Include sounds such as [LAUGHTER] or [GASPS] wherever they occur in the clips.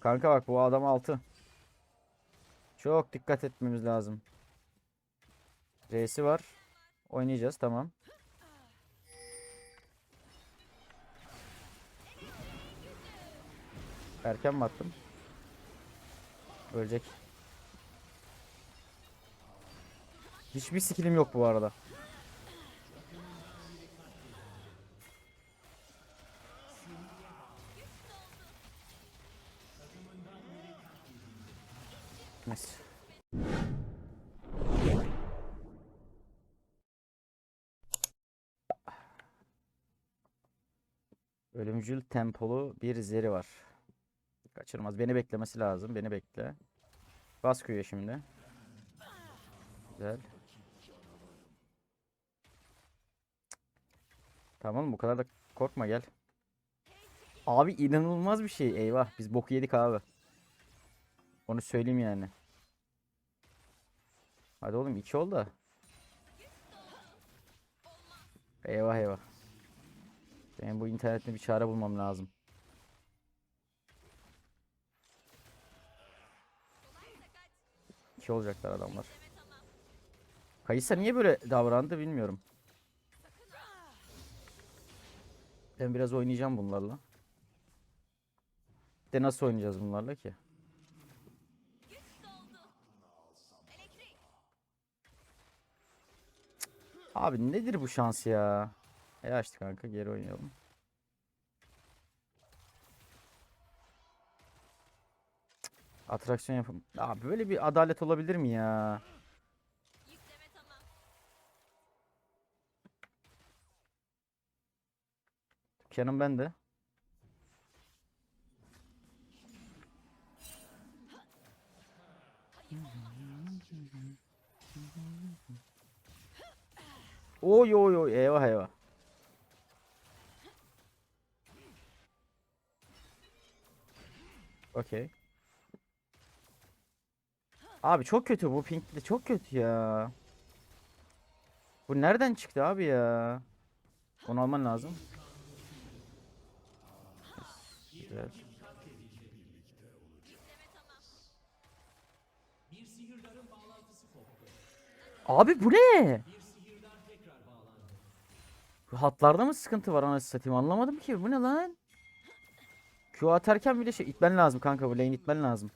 Kanka bak bu adam altı. Çok dikkat etmemiz lazım. R'si var. Oynayacağız tamam. Erken mi attım? Ölecek. Hiçbir skillim yok bu arada. Ölümcül tempolu bir zeri var. Kaçırmaz. Beni beklemesi lazım. Beni bekle. Bas Q'ya şimdi. Güzel. Tamam bu kadar da korkma gel. Abi inanılmaz bir şey. Eyvah biz boku yedik abi. Onu söyleyeyim yani. Hadi oğlum iki ol da. Eyvah eyvah. Benim bu internette bir çare bulmam lazım. İki olacaklar adamlar. Kayısa niye böyle davrandı bilmiyorum. Ben biraz oynayacağım bunlarla. De nasıl oynayacağız bunlarla ki? Abi nedir bu şans ya? E açtı kanka geri oynayalım. Atraksiyon yapım. Abi böyle bir adalet olabilir mi ya? Canım bende. Oy oy oy eyvah eyvah. Okey. Abi çok kötü bu pink de çok kötü ya. Bu nereden çıktı abi ya? Onu alman lazım. Güzel. Abi bu ne? Hatlarda mı sıkıntı var anasını satayım anlamadım ki bu ne lan? Q atarken bile şey itmen lazım kanka bu lane itmen lazım.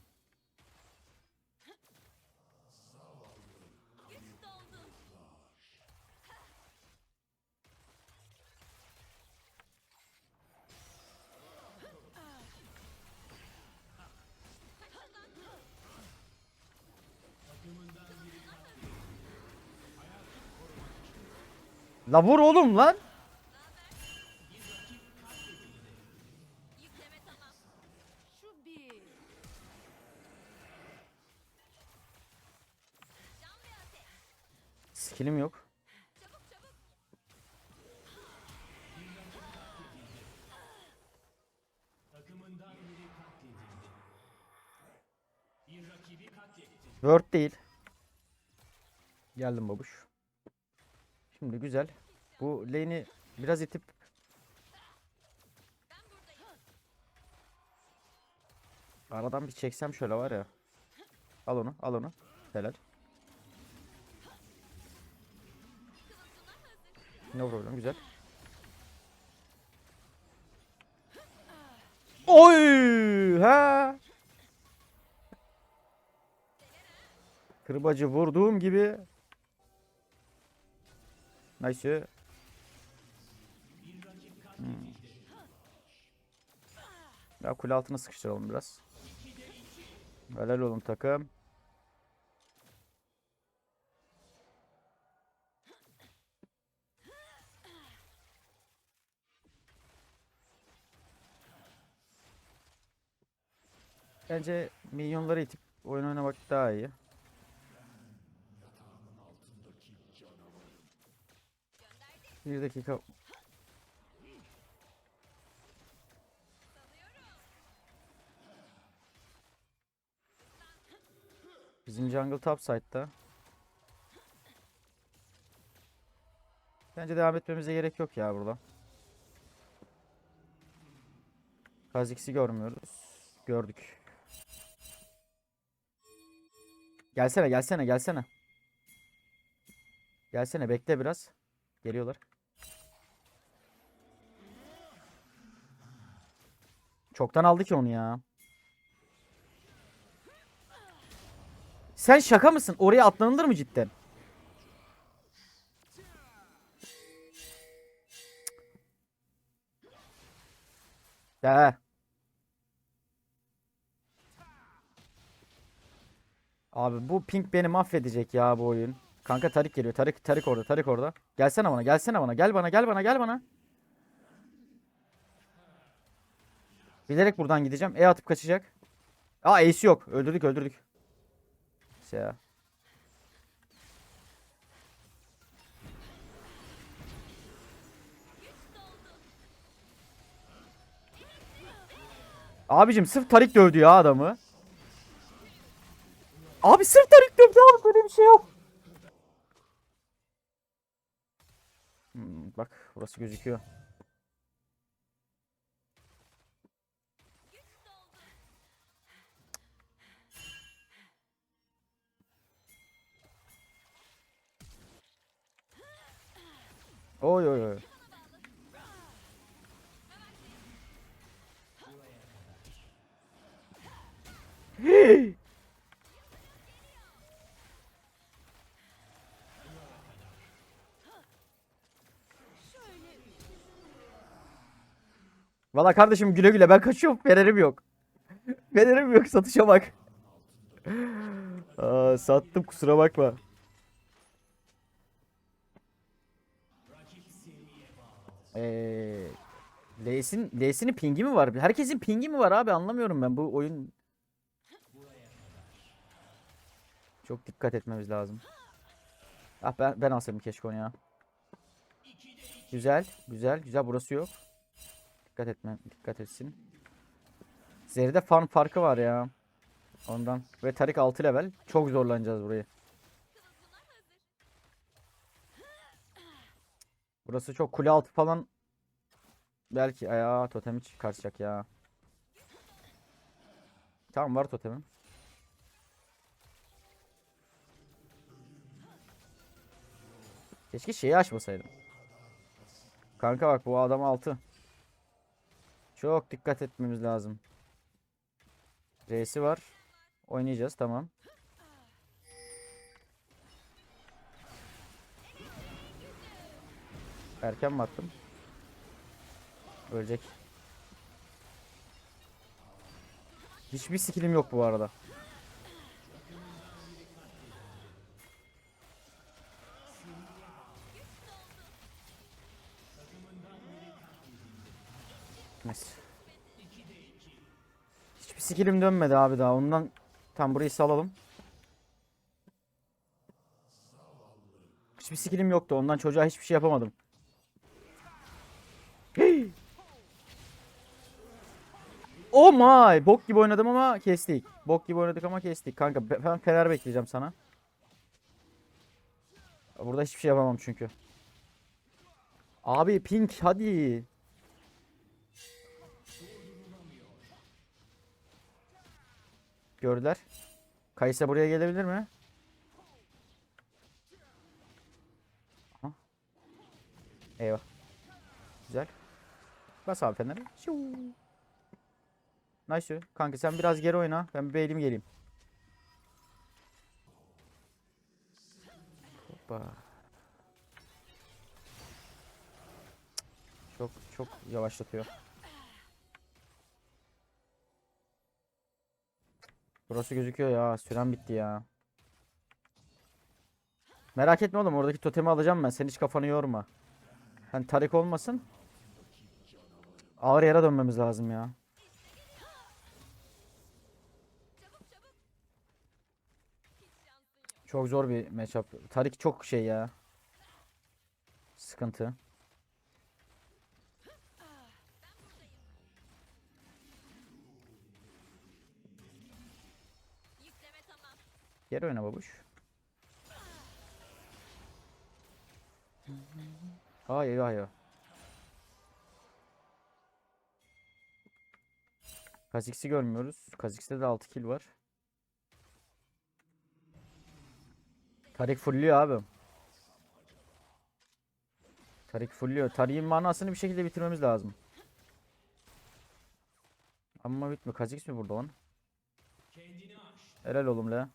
La vur oğlum lan. Word değil. Geldim babuş. Şimdi güzel. Bu lane'i biraz itip aradan bir çeksem şöyle var ya. Al onu, al onu. Helal. No problem, güzel. Oy! Ha! Kırbacı vurduğum gibi. Nice. Hmm. Ya kule altına sıkıştıralım biraz. Helal olun takım. Bence milyonları itip oyun oynamak daha iyi. Bir dakika. Bizim jungle top side'da. Bence devam etmemize gerek yok ya burada. Kha'Zix'i görmüyoruz. Gördük. Gelsene gelsene gelsene. Gelsene bekle biraz. Geliyorlar. Çoktan aldı ki onu ya. Sen şaka mısın? Oraya atlanılır mı cidden? Ya. Abi bu pink beni mahvedecek ya bu oyun. Kanka Tarik geliyor. Tarik Tarik orada. Tarik orada. Gelsene bana. Gelsene bana. Gel bana. Gel bana. Gel bana. Bilerek buradan gideceğim. E atıp kaçacak. Aa Ace yok. Öldürdük öldürdük. Neyse ya. Abicim sırf Tarik dövdü ya adamı. Abi sırf Tarik dövdü abi böyle bir şey yok. Hmm, bak burası gözüküyor. Oy oy oy. [LAUGHS] Valla kardeşim güle güle ben kaçıyorum. Fenerim yok. Fenerim yok satışa bak. [LAUGHS] Aa, sattım kusura bakma. Eee Leys'in Leys'inin pingi mi var? Herkesin pingi mi var abi? Anlamıyorum ben bu oyun. Çok dikkat etmemiz lazım. Ah ben ben alsaydım keşke onu ya. Güzel, güzel, güzel. Burası yok. Dikkat etme, dikkat etsin. Zeri'de farm farkı var ya. Ondan. Ve Tarik 6 level. Çok zorlanacağız burayı. Burası çok kule altı falan. Belki ayağa totemi çıkartacak ya. Tamam var totemim. Keşke şeyi açmasaydım. Kanka bak bu adam 6. Çok dikkat etmemiz lazım. R'si var. Oynayacağız tamam. Erken mi attım? Ölecek. Hiçbir skillim yok bu arada. Neyse. Hiçbir skillim dönmedi abi daha. Ondan tam burayı salalım. Hiçbir skillim yoktu. Ondan çocuğa hiçbir şey yapamadım. Hey! Oh my! Bok gibi oynadım ama kestik. Bok gibi oynadık ama kestik. Kanka be- ben Fener bekleyeceğim sana. Burada hiçbir şey yapamam çünkü. Abi pink hadi. Gördüler. Kaysa buraya gelebilir mi? Aha. Eyvah. Güzel. Bas abi feneri. Şuu. Nice. Kanka sen biraz geri oyna. Ben bir eğilim geleyim. Hoppa. Çok çok yavaşlatıyor. Burası gözüküyor ya. Süren bitti ya. Merak etme oğlum. Oradaki totemi alacağım ben. Sen hiç kafanı yorma. Sen tarik olmasın. Ağır yere dönmemiz lazım ya. Çok zor bir matchup. Tarik çok şey ya. Sıkıntı. Geri oyna babuş. Ay eyvah eyvah. Kha'Zix'i görmüyoruz. Kha'Zix'te de 6 kill var. Tarik fulluyor abi. Tarik fulluyor. Tarik'in manasını bir şekilde bitirmemiz lazım. Ama bitmiyor. Kha'Zix mi burada lan? Helal oğlum la.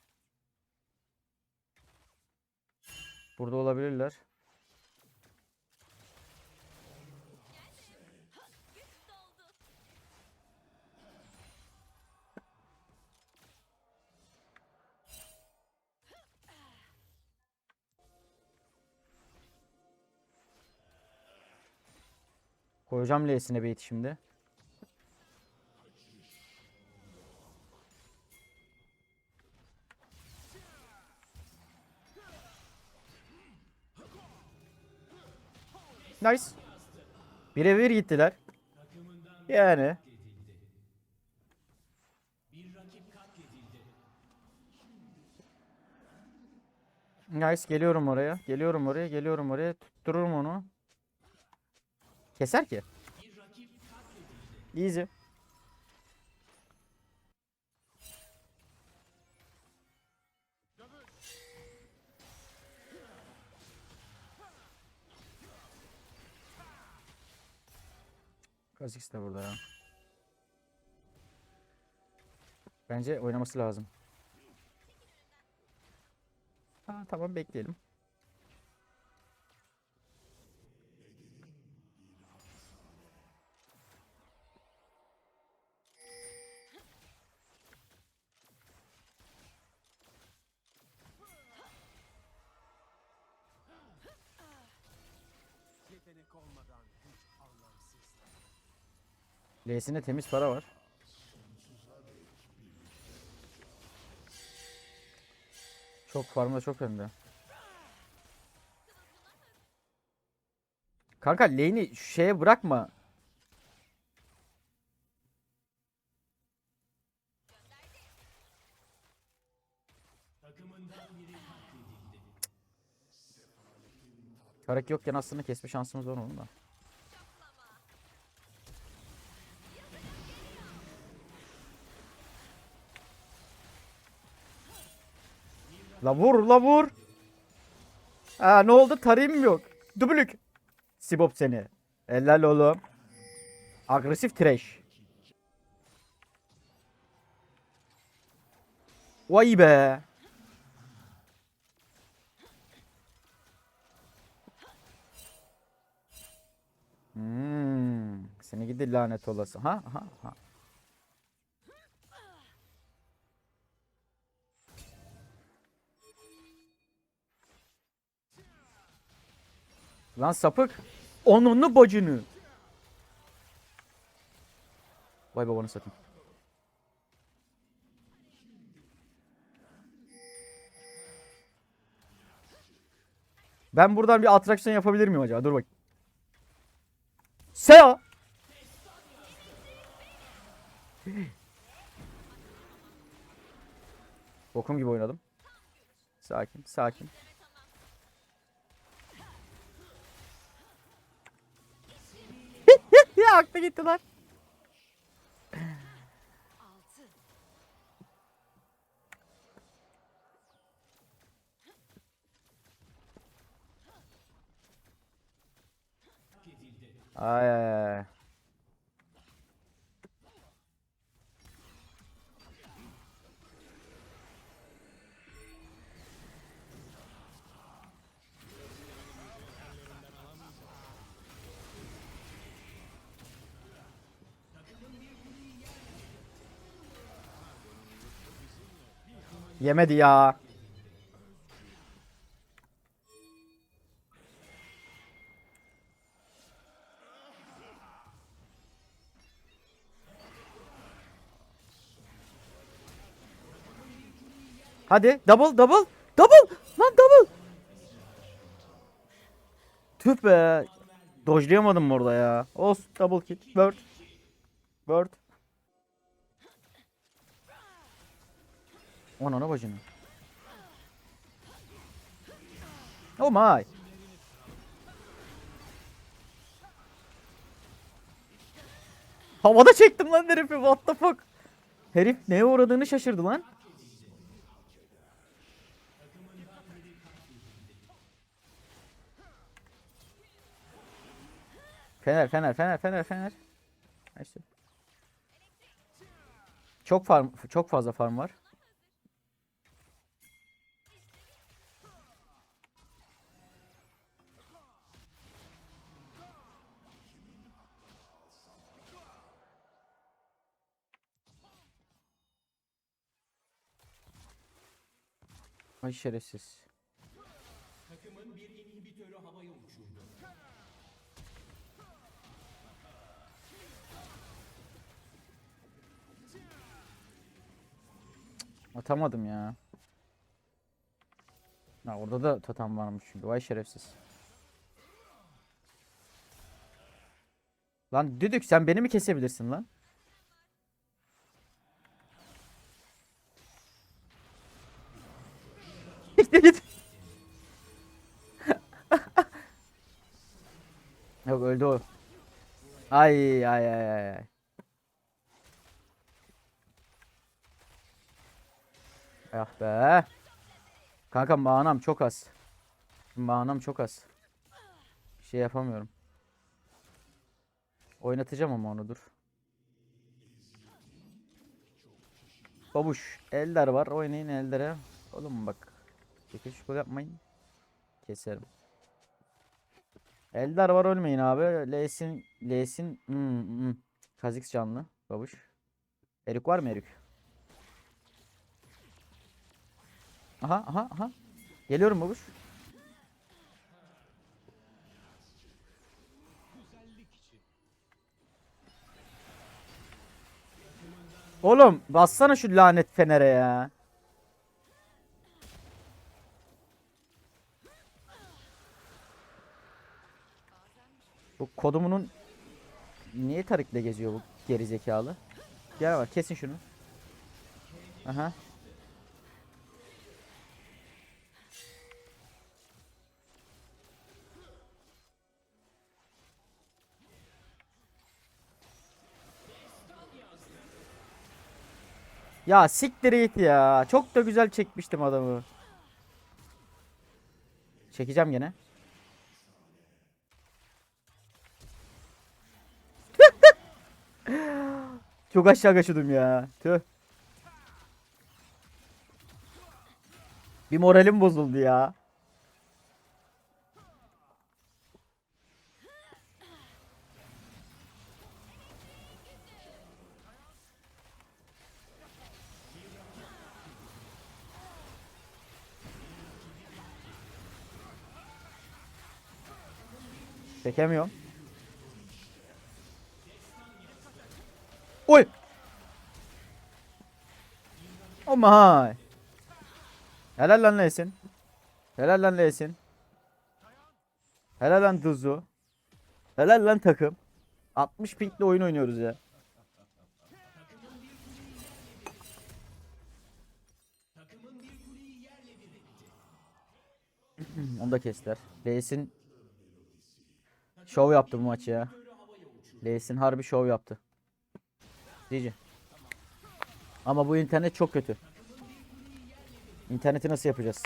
Burada olabilirler. Koyacağım L'sine bait şimdi. Nice. Birebir gittiler. Yani. Nice geliyorum oraya. Geliyorum oraya. Geliyorum oraya. Tuttururum onu. Keser ki. Easy. Kha'Zix de burada ya. Bence oynaması lazım. Ha, tamam bekleyelim. L'sinde temiz para var. Çok farmda çok önde. Kanka lane'i şeye bırakma. Tarak yokken aslında kesme şansımız var onun da. La vur la vur. Aa ne oldu? Tarayım yok. Dublük. Sibop seni. Helal oğlum. Agresif trash. Vay be. Hmm, seni gidi lanet olası. Ha ha ha. Lan sapık. Onunu bacını. Vay babanı satayım. Ben buradan bir atraksiyon yapabilir miyim acaba? Dur bak. Seo. [GASPS] Bokum gibi oynadım. Sakin, sakin. Ya aklı gitti lan. Altı. Ay ay ay. Yemedi ya. Hadi double double double lan double. Tüh be. Dojlayamadım orada ya. Olsun double kill. Bird. Bird. Ananı bacını. Oh my. Havada çektim lan herifi what the fuck. Herif neye uğradığını şaşırdı lan. Fener fener fener fener fener. İşte. Çok farm çok fazla farm var. Ay şerefsiz. Atamadım ya. Ha, orada da totem varmış çünkü. Vay şerefsiz. Lan düdük sen beni mi kesebilirsin lan? Git git. Yok öldü o. Ay ay ay ay. Ah be. Kanka manam çok az. Manam çok az. Bir şey yapamıyorum. Oynatacağım ama onu dur. Babuş. Eldar var. Oynayın Eldar'a. Oğlum bak. Çekil şukul yapmayın. Keserim. Eldar var ölmeyin abi. Lesin. Lesin. Hmm, hmm. Kazix canlı. Babuş. Erik var mı Erik? Aha aha aha. Geliyorum babuş. Oğlum bassana şu lanet fenere ya. Bu kodumunun niye tarikle geziyor bu geri zekalı? Gel var kesin şunu. Aha. Ya siktir git ya. Çok da güzel çekmiştim adamı. Çekeceğim gene. Çok aşağı kaçırdım ya. Tüh. Bir moralim bozuldu ya. Çekemiyorum. Oy. Oh my. Helal lan Lesin. Helal lan Lesin. Helal lan Duzu. Helal lan takım. 60 pinkle oyun oynuyoruz ya. [CLEARS THROAT] Onu da kestiler. Lesin şov yaptı bu maçı ya. Lesin harbi şov yaptı. Cici. Ama bu internet çok kötü. İnterneti nasıl yapacağız?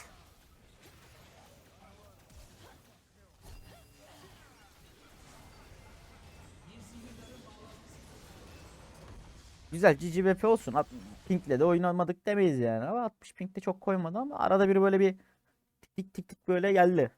Güzel GGBP olsun. Pink'le de oynamadık demeyiz yani. Ama 60 Pink'te çok koymadı ama arada bir böyle bir tik tik tik böyle geldi.